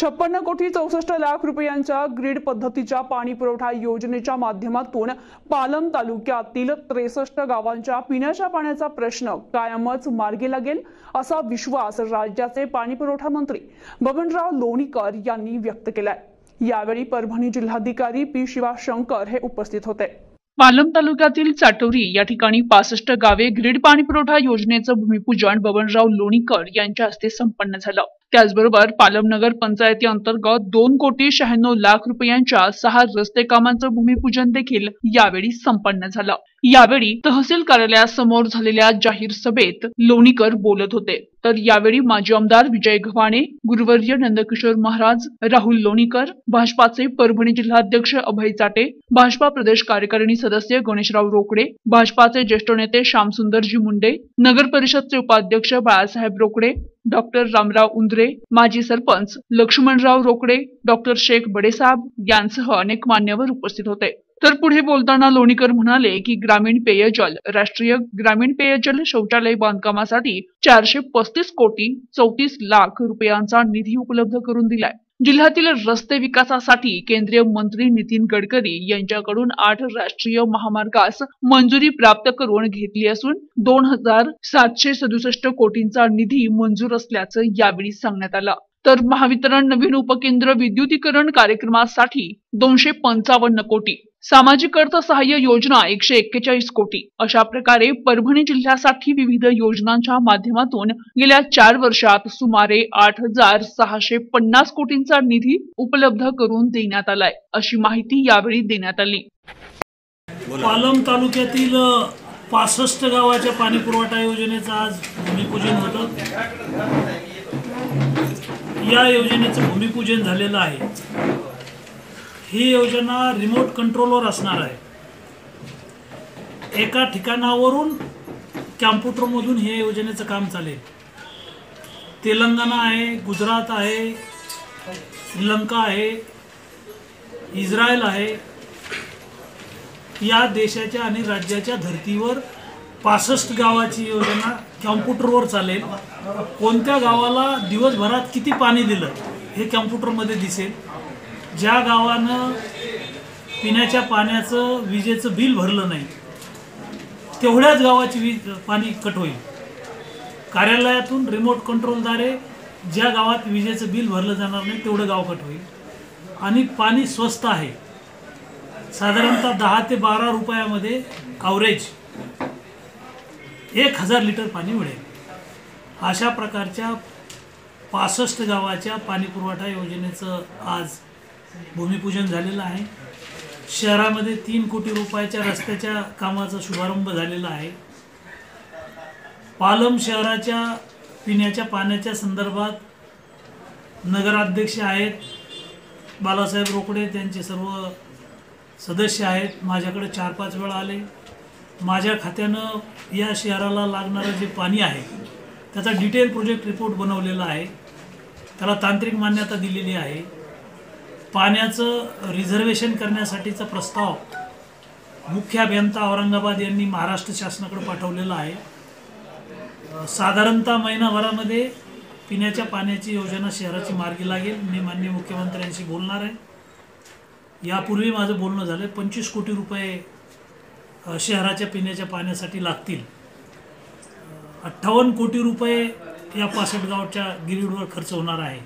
छप्पन्न कोटी चौसष्ट लाख रुपयांच्या ग्रीड पद्धतीच्या पाणी पुरवठा योजनेच्या माध्यमातून पालम तालुक्यातील त्रेसष्ट गावांच्या पिण्याच्या पाण्याचा प्रश्न कायमच मार्गी लागेल असा विश्वास राज्याचे पाणी पुरवठा मंत्री बबनराव लोणीकर यांनी व्यक्त केलाय. यावेळी परभणी जिल्हाधिकारी पी शिवाशंकर हे उपस्थित होते. पालम तालुक्यातील चाटोरी या ठिकाणी पासष्ट गावे ग्रीड पाणी पुरवठा योजनेचं भूमिपूजन बबनराव लोणीकर यांच्या हस्ते संपन्न झालं. त्याचबरोबर पालमनगर पंचायती अंतर्गत दोन कोटी शहाण्णव लाख रुपयांच्या सहा रस्ते कामांचं भूमिपूजन देखील यावेळी संपन्न झालं. यावेळी तहसील कार्यालयासमोर झालेल्या जाहीर सभेत लोणीकर बोलत होते. तर यावेळी माजी आमदार विजय गव्हाणे गुरुवर्य नंदकिशोर महाराज राहुल लोणीकर भाजपाचे परभणी जिल्हाध्यक्ष अभय चाटे भाजपा प्रदेश कार्यकारिणी सदस्य गणेशराव रोकडे भाजपाचे ज्येष्ठ नेते श्यामसुंदरजी मुंडे नगर परिषदचे उपाध्यक्ष बाळासाहेब रोकडे डॉक्टर रामराव उंद्रे माजी सरपंच लक्ष्मणराव रोकडे डॉक्टर शेख बडेसाब यांसह अनेक मान्यवर उपस्थित होते. तर पुढे बोलताना लोणीकर म्हणाले की ग्रामीण पेयजल राष्ट्रीय ग्रामीण पेयजल शौचालय बांधकामासाठी चारशे पस्तीस कोटी चौतीस लाख रुपयांचा निधी उपलब्ध करून दिलाय. जिल्ह्यातील रस्ते विकासासाठी केंद्रीय मंत्री नितीन गडकरी यांच्याकडून आठ राष्ट्रीय महामार्गास मंजुरी प्राप्त करून घेतली असून दोन हजार सातशे सदुसष्ट कोटींचा निधी मंजूर असल्याचं यावेळी सांगण्यात आलं. तर महावितरण नवीन उपकेंद्र विद्युतीकरण कार्यक्रमासाठी दोनशे पंचावन्न कोटी. सामाजिक अर्थसहाय्य योजना एकशे एक्केचाळीस कोटी. अशा प्रकारे परभणी जिल्ह्यासाठी विविध योजनांच्या माध्यमातून गेल्या चार वर्षात सुमारे आठ हजार सहाशे पन्नास कोटींचा निधी उपलब्ध करून देण्यात आलाय. अशी माहिती यावेळी देण्यात आली. पालम तालुक्यातील पासष्ट गावाच्या पाणी पुरवठा योजनेचं आज भूमिपूजन होतं या योजनेचं भूमिपूजन झालेलं आहे. ही योजना रिमोट कंट्रोलवर असणार आहे. एका ठिकाणावरून कॅम्प्युटरमधून हे योजनेचं काम चालेल. तेलंगणा आहे गुजरात आहे श्रीलंका आहे इस्रायल आहे. या देशाच्या आणि राज्याच्या धर्तीवर पासष्ट गावाची योजना कॅम्प्युटरवर चालेल. कोणत्या गावाला दिवसभरात किती पाणी दिलं हे कॅम्प्युटरमध्ये दिसेल. ज्या गावानं पिण्याच्या पाण्याचं विजेचं बिल भरलं नाही तेवढ्याच गावाची वीज पाणी कट होईल. कार्यालयातून रिमोट कंट्रोलद्वारे ज्या गावात विजेचं बिल भरलं जाणार नाही तेवढं गाव कट होईल. आणि पाणी स्वस्त आहे. साधारणतः दहा ते बारा रुपयामध्ये ॲव्हरेज एक हजार लिटर पाणी मिळेल. अशा प्रकारच्या पासष्ट गावाच्या पाणीपुरवठा योजनेचं आज भूमिपूजन झालेलं आहे. शहरामध्ये तीन कोटी रुपयाच्या रस्त्याच्या कामाचा शुभारंभ झालेला आहे. पालम शहराच्या पिण्याच्या पाण्याच्या संदर्भात नगराध्यक्ष आहेत. बालासाहेब रोकडे त्यांचे सर्व सदस्य आहेत. माझ्याकडे चार पाच वेळा आले. माझ्या खात्यानं या शहराला लागणारं जे पाणी आहे त्याचा डिटेल प्रोजेक्ट रिपोर्ट बनवलेला आहे. त्याला तांत्रिक मान्यता दिलेली आहे. पाण्याचं रिझर्वेशन करण्यासाठीचा प्रस्ताव मुख्य अभियंता औरंगाबाद यांनी महाराष्ट्र शासनाकडे पाठवलेला आहे. साधारणतः महिनाभरामध्ये पिण्याच्या पाण्याची योजना शहराची मार्गी लागेल मी माननीय मुख्यमंत्र्यांशी बोलणार आहे. यापूर्वी माझं बोलणं झालं पंचवीस कोटी रुपये शहराच्या पिण्याच्या पाण्यासाठी लागतील. अठ्ठावन्न कोटी रुपये या पासष्ट गावच्या गिरीडवर खर्च होणार आहे.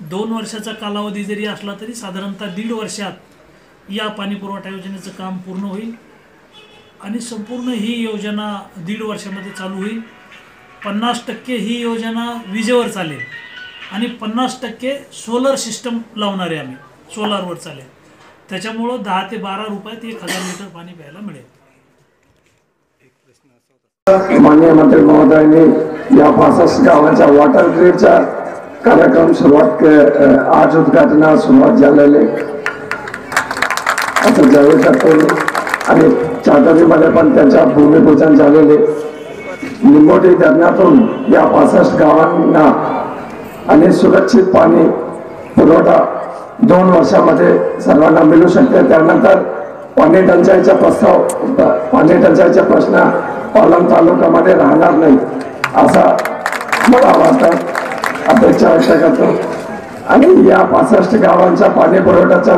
दोन वर्षाचा कालावधी जरी असला तरी साधारणतः दीड वर्षात या पाणी पुरवठा योजनेचं काम पूर्ण होईल आणि संपूर्ण ही योजना दीड वर्षामध्ये चालू होईल. पन्नास टक्के ही योजना विजेवर चालेल आणि पन्नास टक्के सोलर सिस्टम लावणारे आम्ही सोलारवर चालेल. त्याच्यामुळं दहा ते बारा रुपयात एक हजार लिटर पाणी प्यायला मिळेल. माननीय मंत्री महोदयांनी या पासष्ट गावाच्या वॉटर ग्रीडचा कार्यक्रम सुरुवात आज उद्घाटनास सुरुवात झालेली. असं जावेद ठाकूर आणि चादरीमध्ये पण त्यांच्या भूमिपूजन झालेले. निमोटी धरणातून या पासष्ट गावांना आणि सुरक्षित पाणी पुरवठा दोन वर्षामध्ये सर्वांना मिळू शकते. त्यानंतर पाणी टंचाईचा प्रस्ताव पाणी टंचाईचा प्रश्न पालम तालुक्यामध्ये राहणार नाही असा मला वाटतं. अपेक्षा व्यक्त करतो. आणि या पासष्ट गावांच्या पाणी पुरवठ्याच्या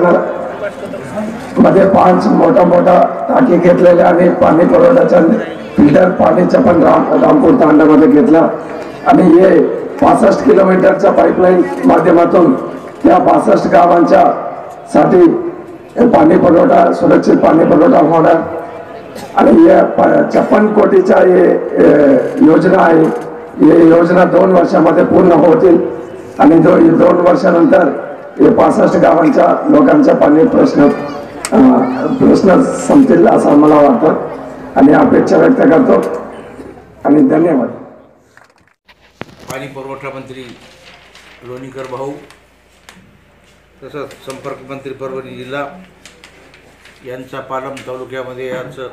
मध्ये पाच मोठा मोठा टाकी घेतलेल्या आणि पाणी पुरवठ्याच्या फिल्टर पाणीच्या पण राम रामपूर तांड्यामध्ये घेतला. आणि हे पासष्ट किलोमीटरच्या पाईपलाईन माध्यमातून या पासष्ट गावांच्या साठी पाणी पुरवठा सुरक्षित पाणी पुरवठा होणार. आणि या छप्पन कोटीच्या हे योजना आहे हे योजना दोन वर्षामध्ये पूर्ण होतील. आणि दो, दोन वर्षानंतर हे पासष्ट गावांच्या लोकांचा पाणी प्रश्न प्रश्न संपतील असं मला वाटतं. आणि अपेक्षा व्यक्त करतो. आणि धन्यवाद. पाणी पुरवठा मंत्री लोणीकर भाऊ तसंच संपर्क मंत्री परभणी जिल्हा यांचा पालम तालुक्यामध्ये यांचं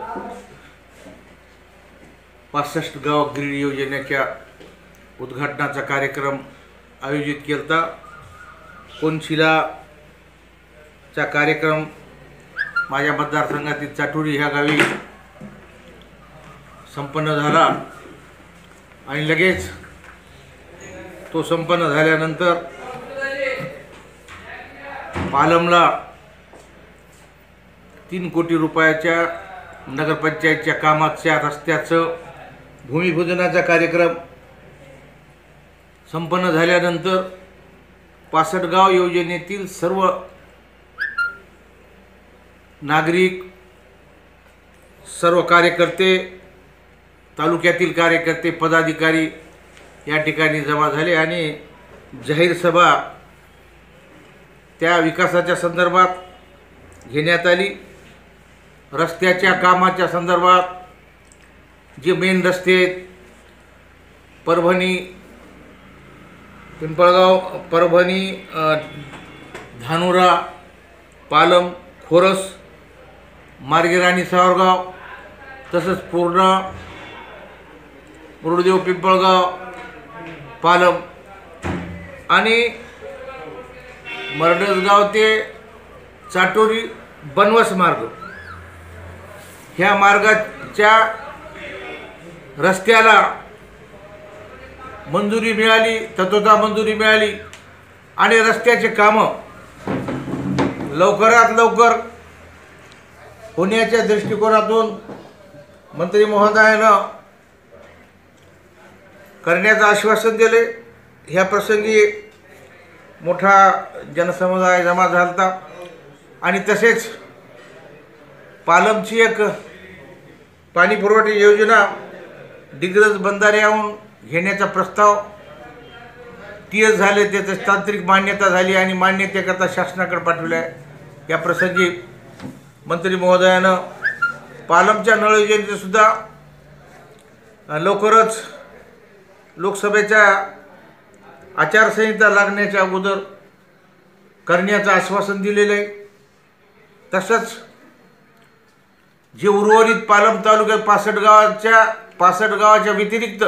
पासष्ट गाव ग्रीड योजनेच्या उद्घाटनाचा कार्यक्रम आयोजित केलता. कोनशिलाचा कार्यक्रम माझ्या मतदारसंघातील चाटुरी ह्या गावी संपन्न झाला आणि लगेच तो संपन्न झाल्यानंतर पालमला तीन कोटी रुपयाच्या नगरपंचायतच्या कामाच्या रस्त्याचं भूमिपूजनाचा कार्यक्रम संपन्न झाल्यानंतर पासष्टगाव योजनेतील सर्व नागरिक सर्व कार्यकर्ते तालुक्यातील कार्यकर्ते पदाधिकारी या ठिकाणी जमा झाले आणि जाहीर सभा त्या विकासाच्या संदर्भात घेण्यात आली. रस्त्याच्या कामाच्या संदर्भात जे मेन रस्ते आहेत परभणी पिंपळगाव परभणी धानुरा पालम खोरस मार्गेराणी सावरगाव तसंच पूर्णा मुरुडेव पिंपळगाव पालम आणि मरडसगाव ते चाटोरी बनवस मार्ग. ह्या मार्गाच्या रस्त्याला मंजुरी मिळाली तत्वता मंजुरी मिळाली आणि रस्त्याचे कामं लवकरात लवकर होण्याच्या दृष्टिकोनातून मंत्री महोदयानं करण्याचं आश्वासन दिले. ह्या प्रसंगी मोठा जनसमुदाय जमा झाला होता आणि तसेच पालमची एक पाणी पुरवठा योजना डिग्रज बंधाऱ्याहून घेण्याचा प्रस्ताव तीच झाले त्याचं तांत्रिक मान्यता झाली आणि मान्यतेकरता शासनाकडे पाठवलं आहे या प्रसंगी मंत्री महोदयानं पालमच्या नळ योजनेचंसुद्धा लवकरच लोकसभेच्या आचारसंहिता लागण्याच्या अगोदर करण्याचं आश्वासन दिलेलं आहे. तसंच जे उर्वरित पालम तालुक्यात पासष्ट गावाच्या पासष्ट गावाच्या व्यतिरिक्त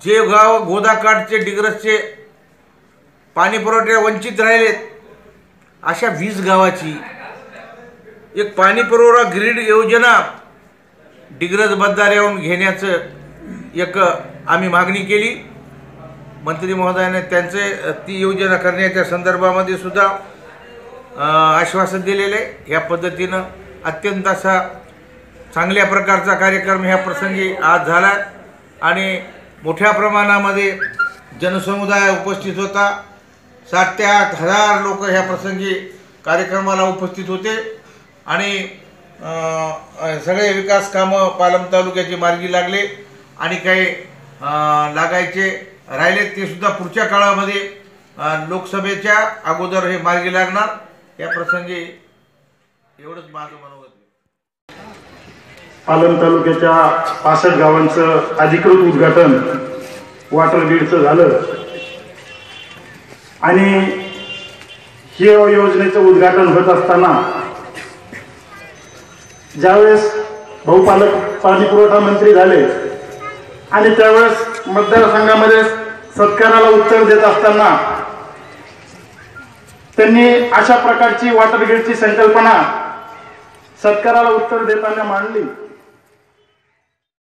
जे गाव गोदाकाठचे डिग्रसचे पाणीपुरवठ्या वंचित राहिलेत अशा वीस गावाची एक पाणीपुरवठा ग्रीड योजना डिग्रज येऊन घेण्याचं एक आम्ही मागणी केली. मंत्री महोदयाने त्यांचे ती योजना करण्याच्या संदर्भामध्ये सुद्धा आश्वासन दिलेले या पद्धतीनं. अत्यंत असा चांगल्या प्रकारचा कार्यक्रम ह्या प्रसंगी आज झाला. आणि मोठ्या प्रमाणामध्ये जनसमुदाय उपस्थित होता. सात ते आठ हजार लोक ह्या प्रसंगी कार्यक्रमाला उपस्थित होते. आणि सगळे विकास कामं पालम तालुक्याची मार्गी लागले. आणि काही लागायचे. राहिले ते सुद्धा पुढच्या काळामध्ये लोकसभेच्या अगोदर हे मार्गी लागणार. या प्रसंगी एवढंच माझं मनोगत पालम तालुक्याच्या पासष्ट गावांचं अधिकृत उद्घाटन वॉटर ग्रीडचं झालं. आणि हे योजनेचं उद्घाटन होत असताना ज्यावेळेस भाऊ पालक पाणी पुरवठा मंत्री झाले आणि त्यावेळेस मतदारसंघामध्ये सत्काराला उत्तर देत असताना त्यांनी अशा प्रकारची वॉटर संकल्पना सत्काराला उत्तर देताना मांडली.